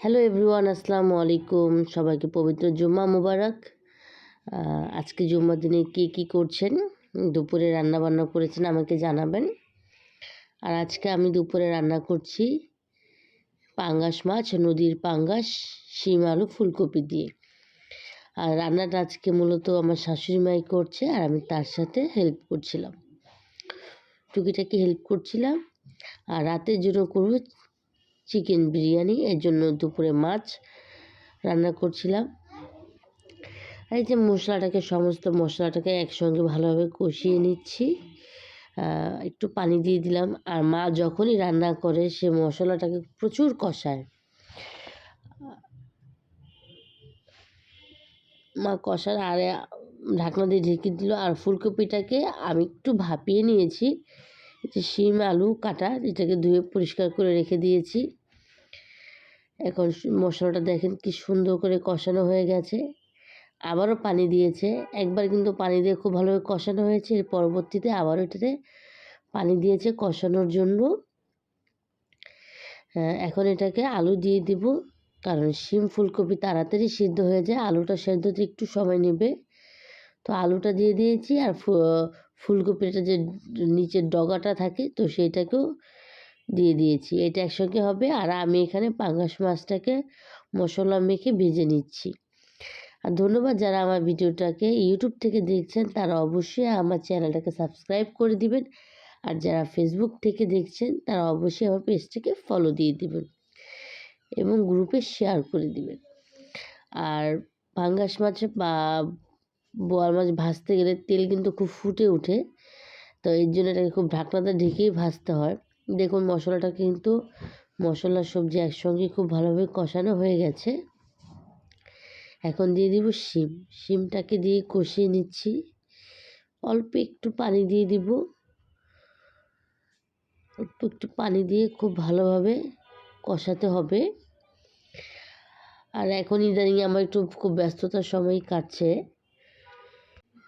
Hello everyone আসসালামু আলাইকুম। সবাইকে পবিত্র জুম্মা মুবারক। আজকে জুম্মার দিনে কী কী করছেন? দুপুরে রান্না বান্না করেছেন, আমাকে জানাবেন। আর আজকে আমি দুপুরে রান্না করছি পাঙ্গাস মাছ, নদীর পাঙ্গাস, শিম, আলু, ফুলকপি দিয়ে। আর রান্নাটা আজকে মূলত আমার শাশুড়ি মাই করছে আর আমি তার সাথে হেল্প করছিলাম। টুকিটাকি হেল্প করছিলাম। আর রাতের জন্য করব চিকেন বিরিয়ানি, এর জন্য দুপুরে মাছ রান্না করছিলাম। আর এই যে মশলাটাকে, সমস্ত মশলাটাকে একসঙ্গে ভালোভাবে কষিয়ে নিচ্ছি। একটু পানি দিয়ে দিলাম। আর মা যখনই রান্না করে, সে মশলাটাকে প্রচুর কষায়। মা কষার আর ঢাকনা দিয়ে ঢেকে দিল আর ফুলকপিটাকে আমি একটু ভাপিয়ে নিয়েছি। যে শিম, আলু, কাটা, এটাকে ধুয়ে পরিষ্কার করে রেখে দিয়েছি। এখন মশলাটা দেখেন কি সুন্দর করে কষানো হয়ে গেছে। আবারও পানি দিয়েছে। একবার কিন্তু পানি দিয়ে খুব ভালোভাবে কষানো হয়েছে। এর পরবর্তীতে আবারও এটাতে পানি দিয়েছে কষানোর জন্য। হ্যাঁ, এখন এটাকে আলু দিয়ে দিব। কারণ শিম ফুলকপি তাড়াতাড়ি সিদ্ধ হয়ে যায়। আলুটা সেদ্ধ হতে একটু সময় নেবে। তো আলুটা দিয়ে দিয়েছি আর ফুলকপিটা যে নিচের ডগাটা থাকে তো সেইটাকেও দিয়ে দিয়েছি। এটা একসঙ্গে হবে আর আমি এখানে পাঙ্গাস মাছটাকে মশলা মেখে ভেজে নিচ্ছি। আর ধন্যবাদ যারা আমার ভিডিওটাকে ইউটিউব থেকে দেখছেন, তারা অবশ্যই আমার চ্যানেলটাকে সাবস্ক্রাইব করে দিবেন। আর যারা ফেসবুক থেকে দেখছেন, তারা অবশ্যই আমার পেজটাকে ফলো দিয়ে দিবেন এবং গ্রুপে শেয়ার করে দিবেন। আর পাঙ্গাস মাছ বা বোয়াল মাছ ভাজতে গেলে তেল কিন্তু খুব ফুটে ওঠে, তো এর জন্য এটাকে খুব ঢাকনাতে ঢেকেই ভাজতে হয়। দেখুন, মশলাটা কিন্তু মশলা সবজি একসঙ্গে খুব ভালোভাবে কষানো হয়ে গেছে। এখন দিয়ে দিব শিম। শিমটাকে দিয়ে কষিয়ে নিচ্ছি। অল্প একটু পানি দিয়ে দিব। অল্প একটু পানি দিয়ে খুব ভালোভাবে কষাতে হবে। আর এখন ইদানিং আমার একটু খুব ব্যস্ততার সময় কাটছে।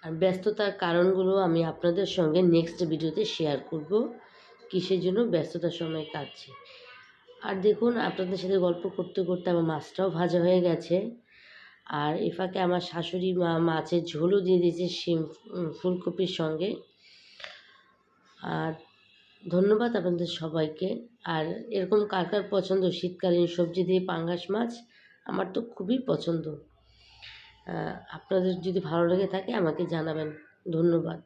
আর ব্যস্ততার কারণগুলো আমি আপনাদের সঙ্গে নেক্সট ভিডিওতে শেয়ার করব। কিসের জন্য ব্যস্ততার সময় কাটছে। আর দেখুন, আপনাদের সাথে গল্প করতে করতে আমার মাছটাও ভাজা হয়ে গেছে। আর এ ফাঁকে আমার শাশুড়ি মা মাছের ঝোলও দিয়ে দিয়েছে শিম ফুলকপির সঙ্গে। আর ধন্যবাদ আপনাদের সবাইকে। আর এরকম কার কার পছন্দ? শীতকালীন সবজি দিয়ে পাঙ্গাস মাছ আমার তো খুবই পছন্দ। আপনাদের যদি ভালো লেগে থাকে আমাকে জানাবেন। ধন্যবাদ।